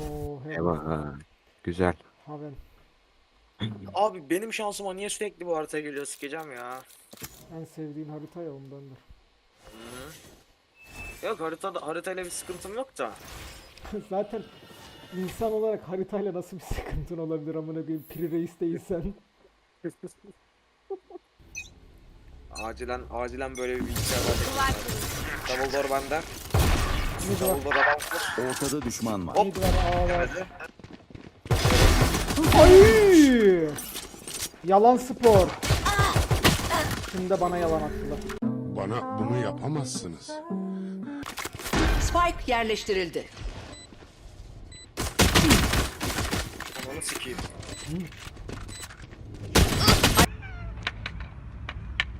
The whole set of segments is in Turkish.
Oo, he, Eyvah. ha. Güzel. Haven. Abi benim şansıma niye sürekli bu harita geliyor sikeceğim ya. En sevdiğin harita ya ondandır. Yok haritada haritayla bir sıkıntım yok da. Zaten insan olarak haritayla nasıl bir sıkıntın olabilir amına koyayım piri reis değilsen. Acilen acilen böyle bir bilgisayar var. Double door bende. Mid var. Ortada düşman var. mid var, A var. Geldi. Ay! Yalan spor. Şimdi de bana yalan attılar. Bana bunu yapamazsınız. Spike yerleştirildi. Onu sikeyim.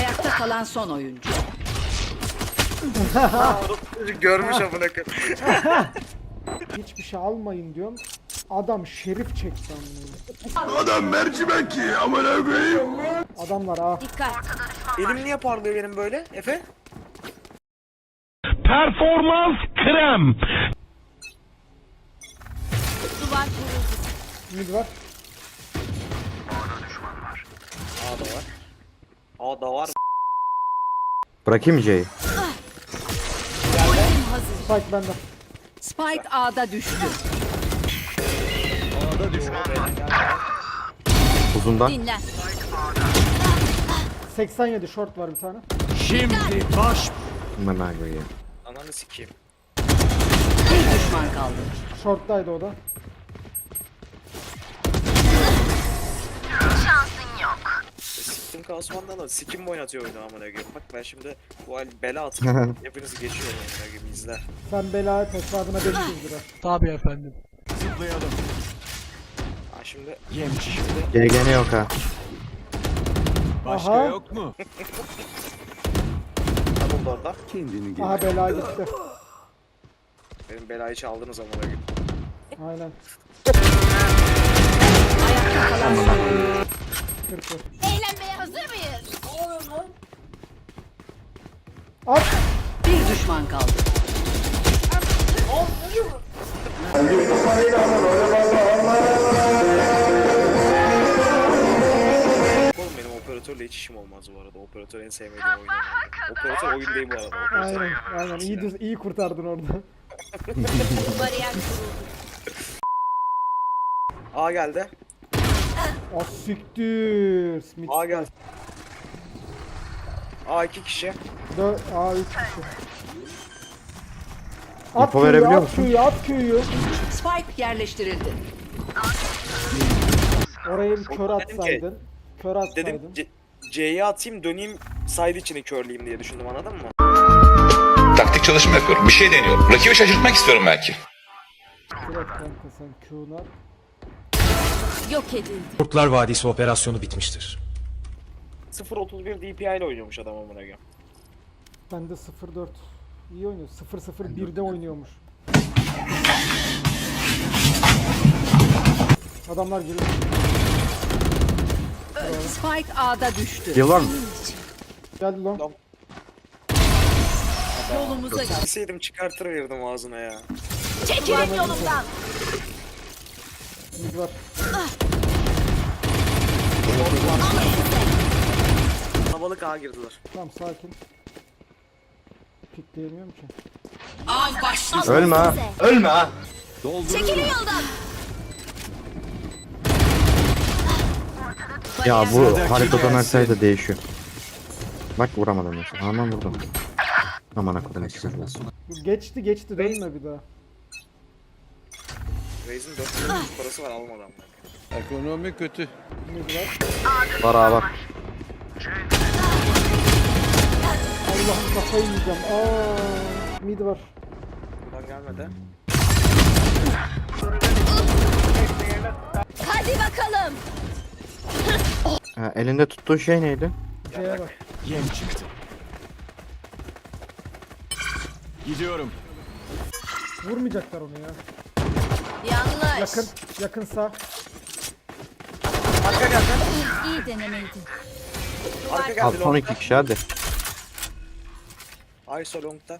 Ayakta kalan son oyuncu. Görmüş amına koyayım. Hiçbir şey almayın diyorum. Adam şerif çekti amına. Adam mercimek ki amına koyayım. Adamlar ha. Elim niye parlıyor benim böyle Efe? Performans krem. Mid var. A'da var. A'da var. Bırakayım mı C'yi? Spike bende. Spike A'da düştü. Uzundan. Dinlen. 87 short var bir tane. Şimdi baş koyayım. Ananı sikeyim. Bir düşman kaldı. Short'taydı o da. Siktim Kasman'dan da sikim mi oynatıyor oyunu amına koyayım. Bak ben şimdi bu hal bela atıp hepinizi geçiyorum amına koyayım izle. Sen bela et hesabına 500 lira. Tabii efendim. Zıplayalım. Ha şimdi Yemçi. GGN yok ha. Başka Aha. yok mu? double door'da. Kendini gel. Aha bela gitti. Benim belayı çaldınız amına koyayım. Aynen. Ayakta kalan son oyuncu. 40 var. Eğlenmeye hazır mıyız? At! Bir düşman kaldı. Oğlum benim operatörle hiç işim olmaz bu arada. Operatör en sevmediğim oyun. herhalde. Operatör oyun değil bu arada. Operatör. Aynen, aynen. İyi, düz- iyi kurtardın orada. Bariyer kuruldu. A geldi. Ah siktir. Smith. A geldi. A iki kişi. Dö Aa 3 kişi. At İnfo köyü, verebiliyor at musun? köyü, at köyü. Spike yerleştirildi. Oraya bir kör Dedim ki- atsaydın. Kör Dedim atsaydın. C- C'yi atayım döneyim side içini körleyeyim diye düşündüm anladın mı? Taktik çalışma yapıyorum. Bir şey deniyorum. Rakibi şaşırtmak istiyorum belki. Direkt kanka sen Q'nu at. Yok edildi. Kurtlar Vadisi operasyonu bitmiştir. 0.31 DPI ile oynuyormuş adam amına koyayım. Ben de 0-4. İyi oynuyor. 0-0-1'de oynuyormuş. Adamlar geliyor. Spike A'da düştü. Yıl var mı? Geldi lan. Yolumuza git. Bilseydim çıkartır verirdim ağzına ya. Çekilin yolumdan. Mid var. Kalabalık A girdiler. Tamam sakin. Pikleyemiyorum ki. Av başladı. Ölme ha. Ölme ha. Çekilin yoldan. Ya bu haritadan haritaya da değişiyor. Bak vuramadım mesela. Aman vurdum. Aman akıllı neyse. Bu Geçti geçti dönme bir daha. Raze'in 4 milyon parası var almadan. Ekonomi kötü. Var. Ha var. Allah'ım kafayı yiyeceğim. Aa, mid var. Buradan gelmedi. Hadi bakalım. Ha, elinde tuttuğun şey neydi? C'ye bak. Yem çıktı. Gidiyorum. Vurmayacaklar onu ya. Yanlış. Yakın. Yakın sağ. Arka geldi. İyi denemeydi. Arka Abi geldi. son iki kişi hadi. ISO long'da.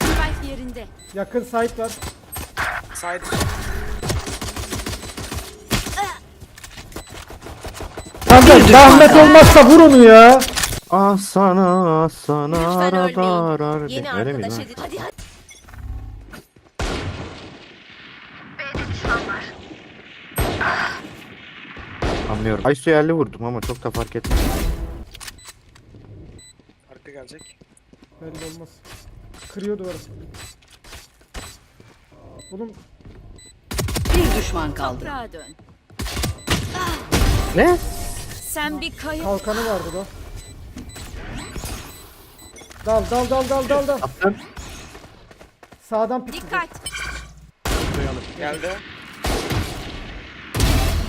Spike yerinde. Yakın site var. Side. Kanka zahmet olmazsa vur onu ya. Ah sana ah sana Lütfen arar Yeni arkadaş edin. Hadi hadi. Anlıyorum. Aysu yerli vurdum ama çok da fark etmez. Arka gelecek. Belli olmaz. Kırıyor duvarı. Oğlum Bir düşman kaldı. Toprağa dön. Ne? Sen bir kayıp. kalkanı vardı da. Dal dal dal dal dal dal. Attım. Sağdan pik. Dikkat. Geldi.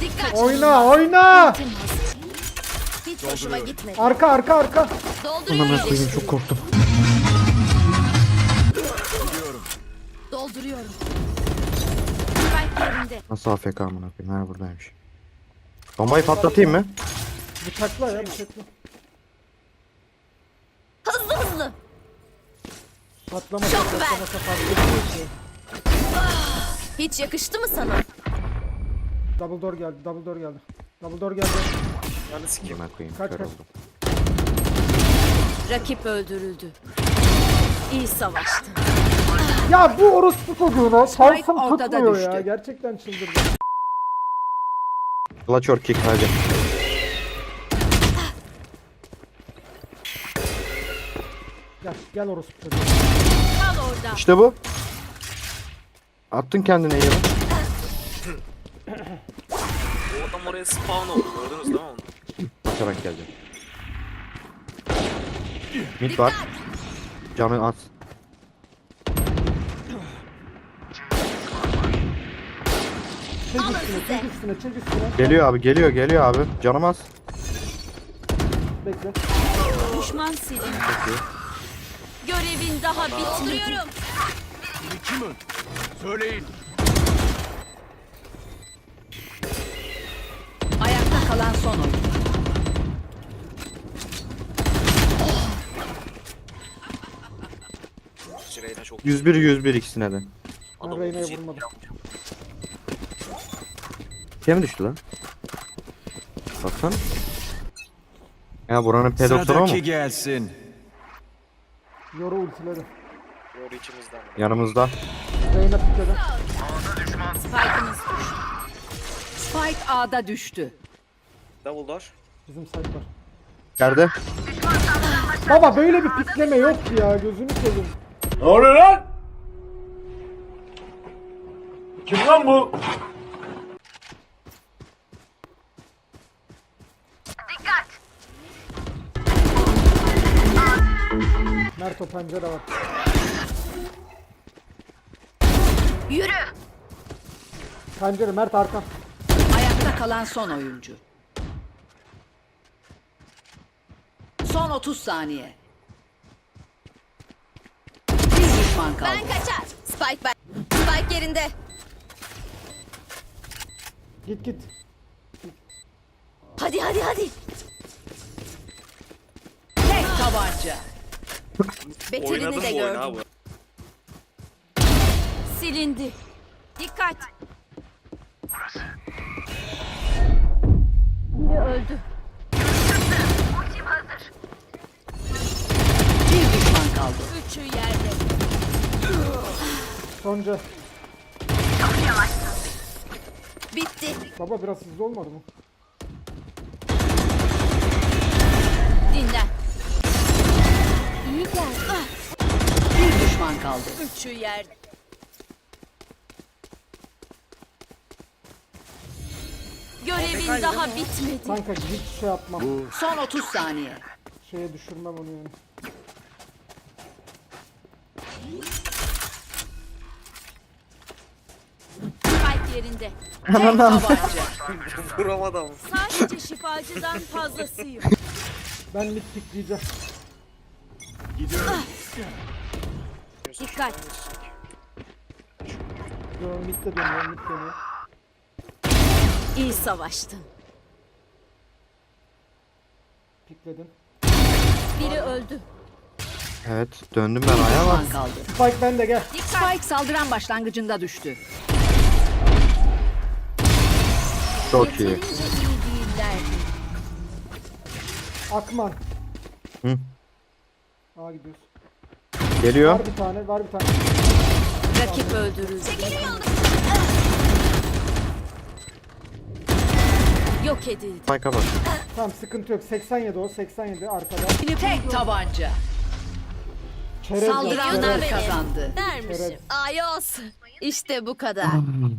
Dikkat. Oyna oyna. Hiç hoşuma gitmedi. Arka arka arka. Dolduruyorum. Ananı koyayım çok korktum. Dolduruyorum. Spike yerinde. Nasıl AFK amına koyayım? Ha buradaymış. Bombayı patlatayım mı? Bıçakla ya bıçakla. Hızlı hızlı. Patlamasa Çok ver. Hiç yakıştı mı sana? Double door geldi double door geldi. Double door geldi. Yani sikeyim. Amına koyayım. Kaç, Kör kaç. oldum. Rakip öldürüldü. İyi savaştın. Ya bu orospu çocuğuna şansım ortada tutmuyor ya. düştü. Gerçekten çıldırdım. Clutch or kick hadi. Gel gel orospu çocuğu. Kal orada. İşte bu. Attın kendine yere. O adam oraya spawn oldu. Gördünüz değil mi onu? Bakarak geleceğim. Mid var. Canı az. Çek üstüne çek üstüne çek üstüne. Geliyor abi geliyor geliyor abi. Canım az. Bekle. Düşman silin. Görevin daha bitmedi. Kim öldü? Söyleyin. Ayakta kalan son oyuncu. Cireyna çok 101 101 ikisine de. Ben Adam Reyna'ya ciddi vurmadım. Kim düştü lan? Baksana. Ya buranın P90 o mu? Sıradaki gelsin. Yoru ultileri. Yoru içimizden. Yanımızda. Reyna pikledi. Spike'ımız düştü. Spike A'da düştü. Double door. Bizim site var. Yerde. Baba böyle bir pikleme yok ya gözünü seveyim. Ne oluyor lan? Kim lan bu? Mert o pencere var. Yürü. Pencere Mert arka. Ayakta kalan son oyuncu. Son 30 saniye. Bir düşman kaldı. Ben kaçar. Spike ben. Spike yerinde. Git git. Hadi hadi hadi. Tek tabanca. Beterini de gördüm. Silindi. Dikkat. Biri öldü. Sonca. Bitti. Baba biraz hızlı olmadı mı? Dinlen. İyi gel. Ah, Bir düşman kaldı. Üçü yerde. Görevin daha bitmedi. Kanka hiç şey yapmam. Son 30 saniye. Şeye düşürmem onu yani. Spike yerinde. Tek tabanca. Vuramadı ama. Sadece şifacıdan fazlasıyım. Ben mid pikleyeceğim. Dikkat. Yo mid de dönüyor mid dönüyor. İyi savaştın. Pikledim. Biri öldü. Evet döndüm ben ayağa. Düşman kaldı. Spike bende gel. Spike saldıran başlangıcında düştü. Çok iyi. Akman. Hı. Aa gidiyoruz. Geliyor. Var bir tane, var bir tane. Rakip öldürüldü. Yok edildi. Spike'a bak. Tamam sıkıntı yok. 87 o, 87 arkada. Tek tabanca. Çerez Saldıranlar yaptı. kazandı. Dermişim. Ayos. İşte bu kadar.